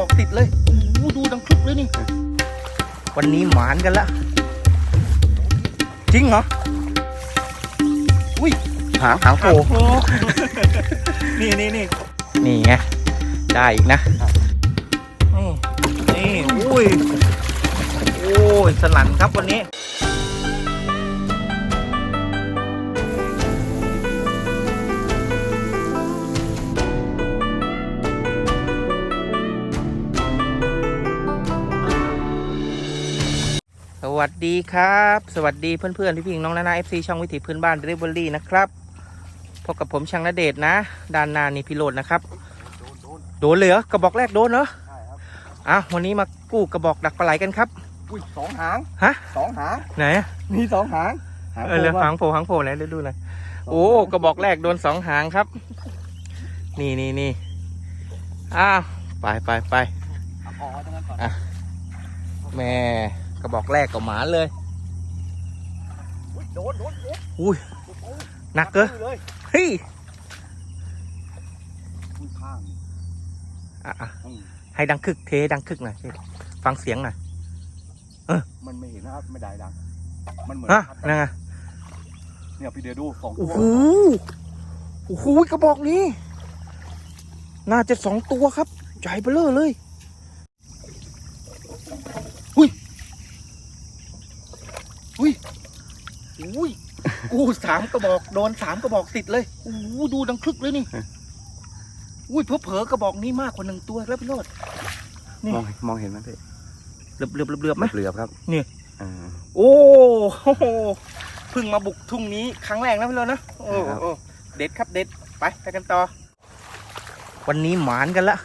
บอกติดเลยโอ้โหดูดังคลุกเลยนี่ วันนี้หมานกันละ จริงเหรอ อุ้ยหางหางโผล่โอ้นี่นี่นี่นี่ไง ได้อีกนะ นี่ นี่ อุ้ย โอ้ยสนั่นครับวันนี้ วัสดีครับ สวัสดีเพื่อนๆ พี่ๆน้องๆนานาเอฟซีช่องวิถีพื้นบ้านเรเวอรี่นะครับพบกับผมช่างนเดชน์นะ ด้านหน้านี่พิโรดนะครับ โดนเลยเหรอกระบอกแรกโดนเหรอใช่ครับอะวันนี้มากู้กระบอกดักปลาไหลกันครับ อุ้ยสองหางฮะสองหางไหนมีสองหางหางเออเรือโผล่หางโผล่หางโผล่ไหนเดี๋ยวดูหน่อยโอ้กระบอกแรกโดนสองหางครับ นี่นี่นี่อ้าวไปไปไปเอาออกมาตรงนั้นก่อนอะแม่ กระบอกแรกก็หมานเลยอุ้ยโดนโดนโดนอุ้ยหนักเกอเลยเฮ้ยอุ้ยข้างอะอะอืมให้ดังคึกเทดังคึกหน่อยสิฟังเสียงหน่อยมันไม่เห็นนะครับไม่ได้ดังมันเหมือนฮะพัดนั่นไงเนี่ยพี่เดียวดูสองโอ้ตัวโหโอ้โหกระบอกนี้ น่าจะสองตัวครับใหญ่เบ้อเร่อเลยอุ้ยอุ้ย อุ้ยอู้สามกระบอกโดนสามกระบอกติดเลยโอ้โหดูดังคลึกเลยนี่อุ้ยเผลอๆกระบอกนี้มากกว่าหนึ่งตัวแล้วพี่โรดนี่มองมองเห็นไหมพี่เหลือบเหลือบเหลือบเหลือบไหมเหลือบครับนี่อ่าโอ้โหเพิ่งมาบุกทุ่งนี้ครั้งแรกนะพี่โรจน์นะโอ้ครับโอ้เด็ดครับเด็ดไปไปกันต่อ วันนี้หมานกันละ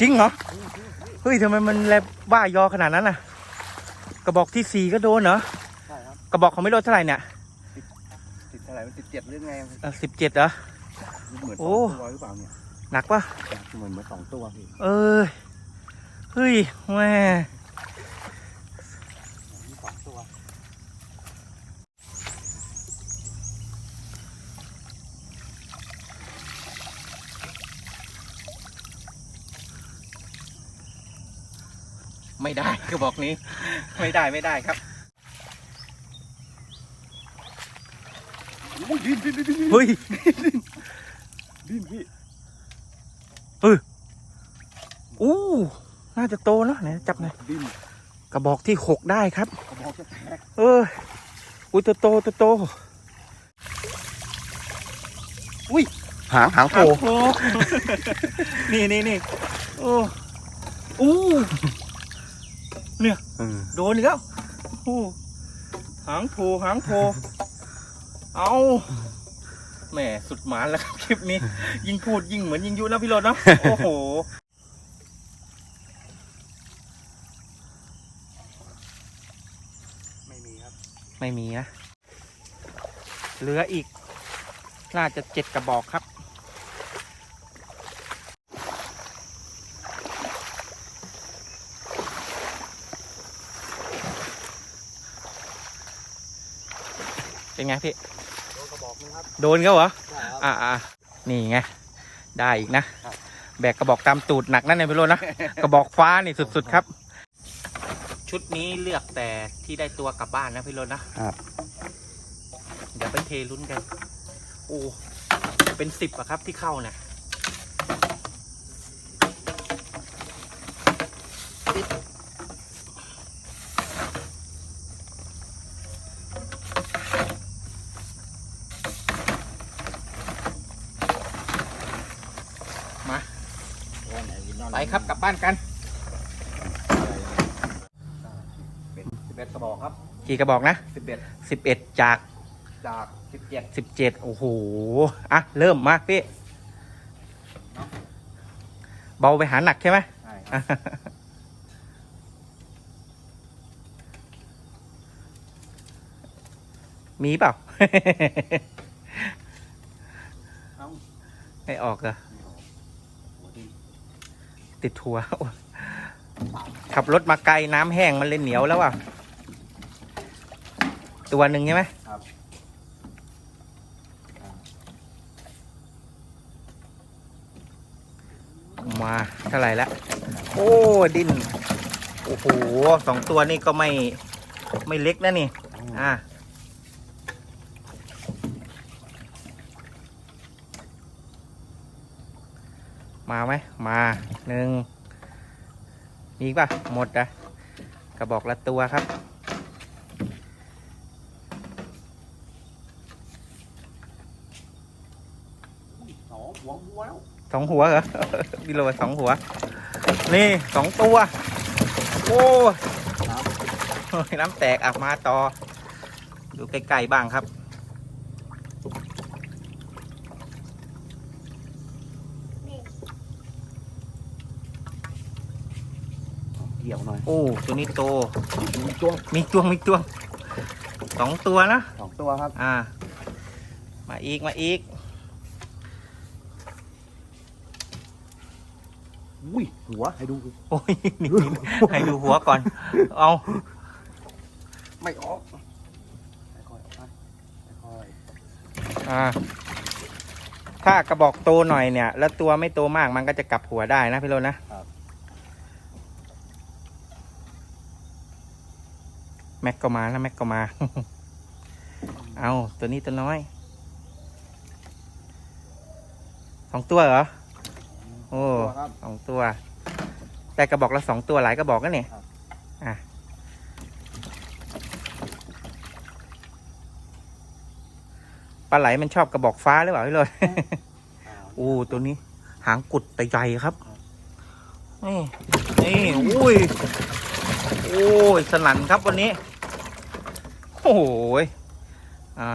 จริงเหรอเฮ้ยทำไมมันแลบบ้ายอขนาดนั้นน่ะ กระบอกที่สี่ก็โดนเหรอใช่ค รับกระบอกเขาไม่โดนเท่าไหร่เนี่ยติดเท่าไหร่มันติดเจ็ดหรือไงสิบเจ็ดเหรอเหมือนสโอ้องตัวหรือเปล่าเนี่ยหนักปะเหมือนเหมือนสองตัวพี่เออเฮ้ยแม่มีสองตัวไม่ได้กระบอกนี้ ไม่ได้ไม่ได้ครับ อุ้ยดิ้นดิ้นดิ้นดิ้นเฮ้ยดิ้นพี่อู้น่าจะโตเนอะไหนจับหน่อยดิ้นกระบอกที่หกได้ครับกระบอกจะแตกเอออุ้ยตัวโตตัวโตหางหางโผล่โอ้นี่นี่นี่โอ้อู้เนี่ยเออโดนอีกแล้วโอ้หางโผล่หางโผล่ เอาแหมสุดหมานแล้วครับคลิปนี้ ยิ่งพูดยิ่งเหมือนยิ่งยุนะพี่โรจน์เนาะโอ้โหไม่มีครับ ไม่มีนะเหลืออีก น่าจะเจ็ดกระบอกครับ เป็นไงพี่ โดนกระบอกนึงครับโดนเขาเหรอใช่ครับอ่าอ่านี่ไงได้อีกนะครับแบกกระบอกตามตูดหนักนั่นเลยพี่โรจน์นะกระบอกฟ้านี่สุดๆครับ ชุดนี้เลือกแต่ที่ได้ตัวกลับบ้านนะพี่โรจน์นะครับเดี๋ยวไปเทลุ้นกัน โอ้เป็นสิบอะครับที่เข้าเนี่ยมาไปครั บกลับบ้านกันเป็นสิบเอ็ดกระบอกครับกี่กระบอกนะสิบเอ็ดสิบเอ็ดจากจากสิบเจ็ดสิบเจ็ดโอ้โหอะเริ่มมาพี่เบาไปหาหนักใช่ไหมใช่ครับมีเปล่าเอ้าไม่ออกเหรอโอ้โหดิ้น ติดทัวโอ้ยขับรถมาไกลน้ำแห้งมันเลยเหนียวแล้วอะ ตัวหนึ่งใช่ไหมครับหมมาเท่าไหร่แล้วโอ้ดินโอ้โหสองตัวนี่ก็ไม่ไม่เล็กนะนี่ อ่า มาไหมมาหนึ่งมีป่ะหมดอะกระบอกละตัวครับ สองหัวหัวแล้วสองหัวเหรอ พี่โรสองหัว นี่สองตัว โอ้ยครับโอ้ยน้ำแตกอักมาต่อ ดูใกลๆบ้างครับ เกี่ยว หน่อยโอ้ตัวนี้โตมีตัวมีจวงมีจวงสองตัวนะสองตัวครับ อ่า มาอีกมาอีกอุ้ยหัวให้ดูโอ้ยนี่ให้ดูหัวก่อน เอาไม่ออกค่อยๆออกมาค่อยอ่าถ้ากระบอกโตหน่อยเนี่ย แล้วตัวไม่โตมากมันก็จะกลับหัวได้นะพี่โรจน์นะ ม็กก็มาแล้วแม็กก็มา เอาตัวนี้ตัวน้อย สองตัวเหรอ โอ้ๆตัวครับสองตัว แต่กระบอกละสองตัวหลายกระบอกก็เนี่ยครับอะปลาไหลมันชอบกระบอกฟ้าหรือเปล่าพี่โรยโอ้ตัวนี้ หางกุดแต่ใหญ่ครับ นี่ นี่ อุ้ย โอ้ย สนั่นครับวันนี้ โอ้โหยอ่า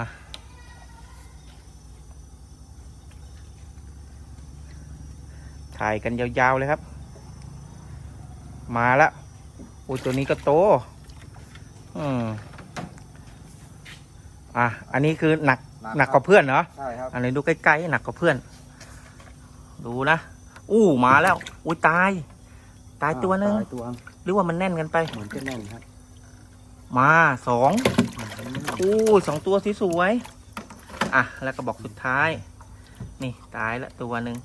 ถ่ายกันยาวๆเลยครับ มาละโอ้ยตัวนี้ก็โตอืมอะอันนี้คือหนักหนักกว่าเพื่อนเนาะใช่ครับอันนี้ดูใกล้ๆหนักกว่าเพื่อน ดูนะอู้มาแล้ว อุ้ยตาย ตายตัวหนึงตายตัวหรือว่ามันแน่นกันไปเหมือนจะแน่นครับ มาสองอู้สองตัวสวยๆอะ แล้วก็บอกสุดท้าย นี่ตายละตัวหนึ่ง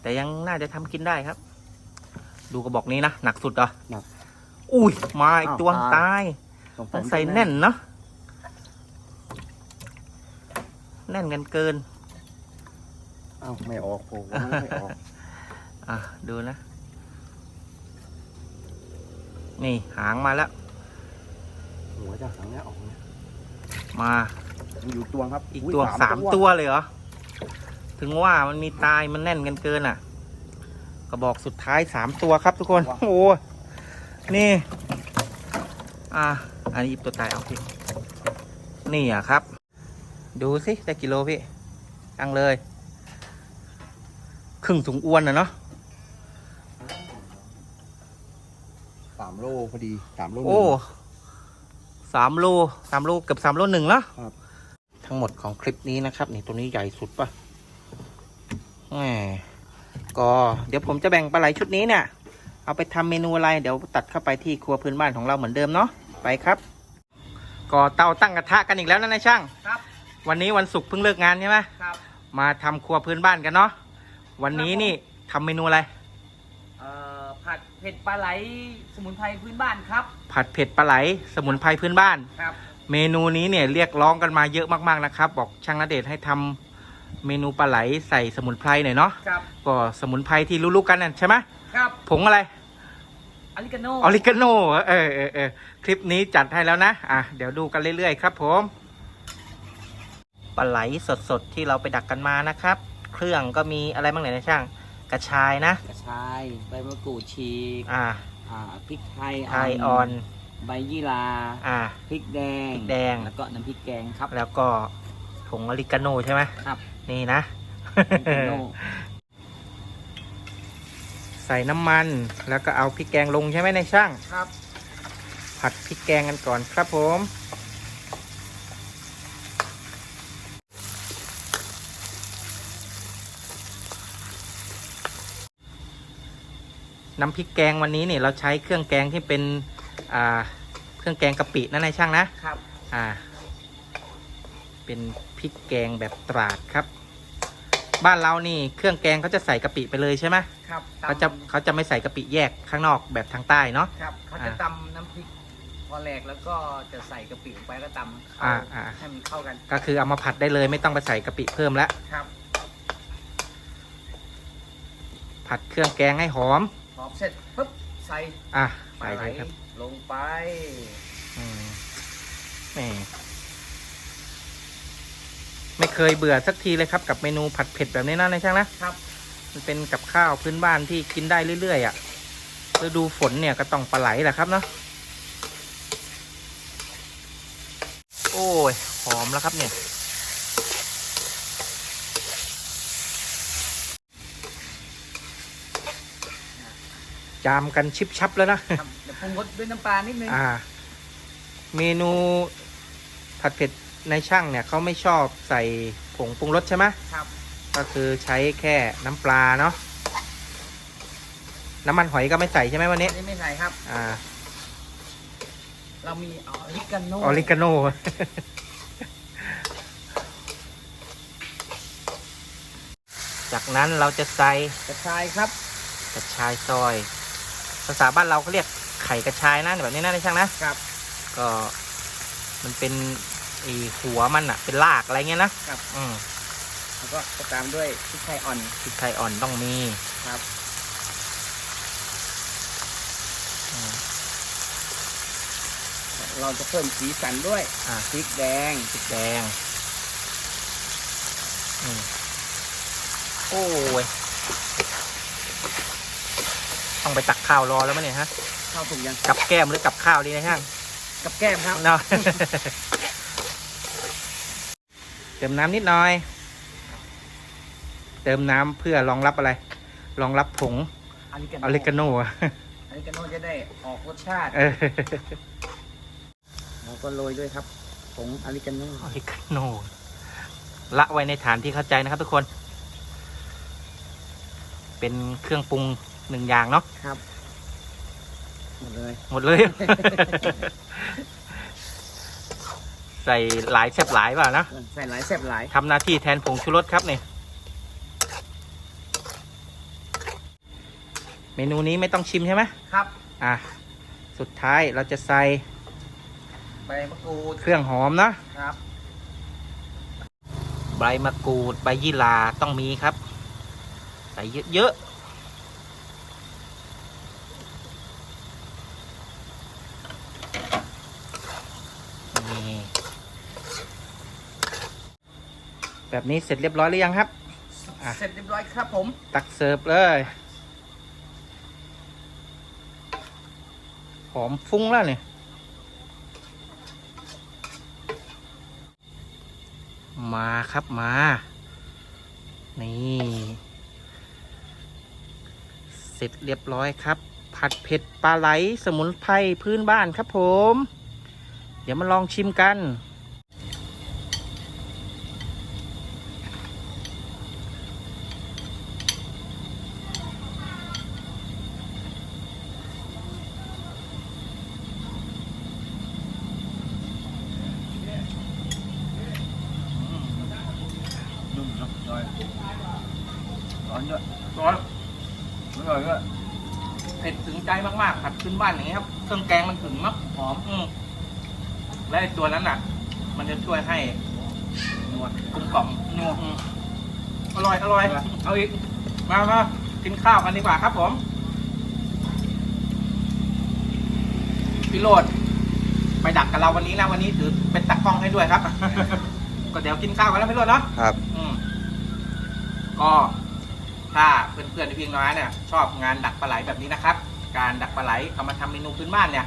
แต่ยังน่าจะทำกินได้ครับ ดูกระบอกนี้นะ หนักสุดเหรอะหนัก อุ้ย มาอีกตัวอ้าวตายสงต้องใส่แน่นเนาะแน่นกันเกินอ้าวไม่ออกโผล่ว่ามันไม่ออกอะ ดูนะ นี่หางมาแล้ว หัวจะหางเนี้ยออกเนี่ยมามีอยู่ตัวครับอีกยตัวสามตัวเลยเหรอ ถึงว่ามันมีตายมันแน่นกันเกินอะ กระบอกสุดท้ายสามตัวครับทุกคน โอ้โหนี่ อะอันนี้หยิบตัวตายเอาพี่ นี่อะครับ ดูสิได้กิโลพี่ตั้งเลย ครึ่งถุงอ้วนอะเนาะสามโลพอดีสามโลโอ้ สามโลสามโลเกือบสามโลหนึ่งแล้วครับ ทั้งหมดของคลิปนี้นะครับ นี่ตัวนี้ใหญ่สุดปะแหมก็เดี๋ยวผมจะแบ่งปลาไหลชุดนี้เนี่ย เอาไปทำเมนูอะไร เดี๋ยวตัดเข้าไปที่ครัวพื้นบ้านของเราเหมือนเดิมเนาะไปครับก็เตาตั้งกระทะกันอีกแล้วนะนายช่างครับ วันนี้วันศุกร์เพิ่งเลิกงานใช่ไหมครับ มาทำครัวพื้นบ้านกันเนาะวันนี้นี่ทำเมนูอะไรเอ่อผัด เผ็ดปลาไหลสมุนไพรพื้นบ้านครับ ผัดเผ็ดปลาไหลสมุนไพรพื้นบ้าน ครับ เมนูนี้เนี่ยเรียกร้องกันมาเยอะมากๆนะครับ บอกช่างนเดชน์ให้ทำเมนูปลาไหลใส่สมุนไพรหน่อยเนาะครับ ก็สมุนไพรที่รู้ๆกันนั่นใช่ไหมครับผงอะไรอาริกาโนออริกาโนเออเออเออคลิปนี้จัดให้แล้วนะอะเดี๋ยวดูกันเรื่อยๆครับผมปลาไหลสดๆที่เราไปดักกันมานะครับ เครื่องก็มีอะไรบ้างเนี่ยนะช่าง กระชายนะ กระชายใบมะกรูดฉีกอ่าอ่าพริกไทยไทยอ่อนใบยี่ราอ่า พริกแดงพริกแดง แล้วก็น้ำพริกแกงครับ แล้วก็ผงออริกาโนใช่ไหมครับ นี่นะอาริกาโน ใส่น้ำมันแล้วก็เอาพริกแกงลงใช่ไหมในช่าง ครับ ผัดพริกแกงกันก่อนครับผม น้ำพริกแกงวันนี้เนี่ยเราใช้เครื่องแกงที่เป็นอ่าเครื่องแกงกะปินะนายช่างนะครับ อ่า เป็นพริกแกงแบบตราดครับ บ้านเรานี่เครื่องแกงเขาจะใส่กะปิไปเลยใช่ไหมครับตำเขาจะเขาจะไม่ใส่กะปิแยกข้างนอกแบบทางใต้เนาะ ครับเขาจะตำน้ำพริกพอแหลกแล้วก็จะใส่กะปิลงไปแล้วก็ตำเข้าอ่าอ่า ให้มันเข้ากันก็คือเอามาผัดได้เลยไม่ต้องไปใส่กะปิเพิ่มแล้วครับ ผัดเครื่องแกงให้หอม พอเสร็จปุ๊บใส่อะปลาใส่ไหลเลยครับลงไป อืมแหม่ไม่เคยเบื่อสักทีเลยครับกับเมนูผัดเผ็ดแบบนี้นะนายช่างนะครับ มันเป็นกับข้าวพื้นบ้านที่กินได้เรื่อยๆอะฤดูฝนเนี่ยก็ต้องปลาไหลแหละครับเนาะโอ้ยหอมแล้วครับเนี่ย จามกันชิบชับแล้วนะ ครับเดี๋ยวปรุงรสด้วยน้ำปลานิดนึงอ่า เมนูผัดเผ็ดในช่างเนี่ยเขาไม่ชอบใส่ผงปรุงรสใช่ไหมครับ ก็คือใช้แค่น้ำปลาเนาะน้ำมันหอยก็ไม่ใส่ใช่ไหมวันนี้อันนี้ไม่ใส่ครับ อ่าเรามีออริกาโน่ออริกาโน จากนั้นเราจะใส่กระชายครับ กระชายซอย ภาษาบ้านเราเขาเรียกไข่กระชายนะแบบนี้นะในช่างนะครับ ก็มันเป็นไอหัวมันอะเป็นรากอะไรเงี้ยนะครับ อืมแล้วก็จะตามด้วยพริกไทยอ่อนพริกไทยอ่อนต้องมีครับอืมเราจะเพิ่มสีสันด้วยอ่าพริกแดงพริกแดงอืมโอ้ย ต้องไปตักข้าวรอแล้วมั้ยเนี่ยฮะเข้าถุงยังกับแก้มหรือกับข้าวดีนะฮะกับแก้มครับเนาะเติมน้ำนิดหน่อย เติมน้ำเพื่อรองรับอะไร รองรับผงอริกาออโน่ริกาโน่อะอริกาโน่จะได้ออกรสชาติเออเราก็โรยด้วยครับผงอริกาโน่ออริกาโน่ละไว้ในฐานที่เข้าใจนะครับทุกคน เป็นเครื่องปรุง หนึ่งอย่างเนาะครับ หมดเลย หมดเลย ใส่หลายแซ่บหลายเปล่านะใส่หลายแซ่บหลาย ทำหน้าที่แทนผงชูรสครับเนี่ยเมนูนี้ไม่ต้องชิมใช่ไหมครับ อะ สุดท้ายเราจะใส่ใบมะกรูดเครื่องหอมนะครับ ใบมะกรูดใบยี่หร่าต้องมีครับ ใส่เยอะๆ แบบนี้เสร็จเรียบร้อยหรือยังครับ อะ เสร็จเรียบร้อยครับผม ตักเสิร์ฟเลยหอมฟุ้งแล้วเนี่ยมาครับมา นี่ เสร็จเรียบร้อยครับ ผัดเผ็ดปลาไหลสมุนไพรพื้นบ้านครับผม เดี๋ยวมาลองชิมกัน นุ่มเนาะร้อยร้อนด้วย ร้อน อร่อยด้วย เผ็ดถึงใจมากๆ ผัด ขึ้นบ้านอย่างนี้ครับเครื่องแกงมันถึงเนาะหอมอืมและไอ้ตัวนั้นอะ มันจะช่วยให้นวดกลมกล่อมนัวอืมอร่อยอร่อยเอาอีกมามากินข้าวกันดีกว่าครับผมพี่โรดไปดักกับเราวันนี้นะวันนี้ถือเป็นตักกล้องให้ด้วยครับ ก็เดี๋ยวกินข้าวกันแล้วพี่โรดเนาะครับ อืมก็ถ้าเพื่อนๆในเพียงน้อยเนี่ย ชอบงานดักปลาไหลแบบนี้นะครับ การดักปลาไหลเอามาทำเมนูพื้นบ้านเนี่ย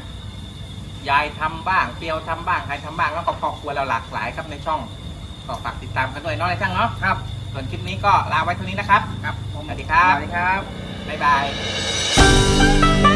ยายทำบ้างเปียวทำบ้างใครทำบ้างแล้วก็ครอบครัวเราหลากหลายครับในช่องก็ฝากติดตามกันด้วยเนาะในช่างเนาะครับส่วนคลิปนี้ก็ลาไว้เท่านี้นะครับครับผมสวัสดีครับสวัสดีครับบ๊ายบาย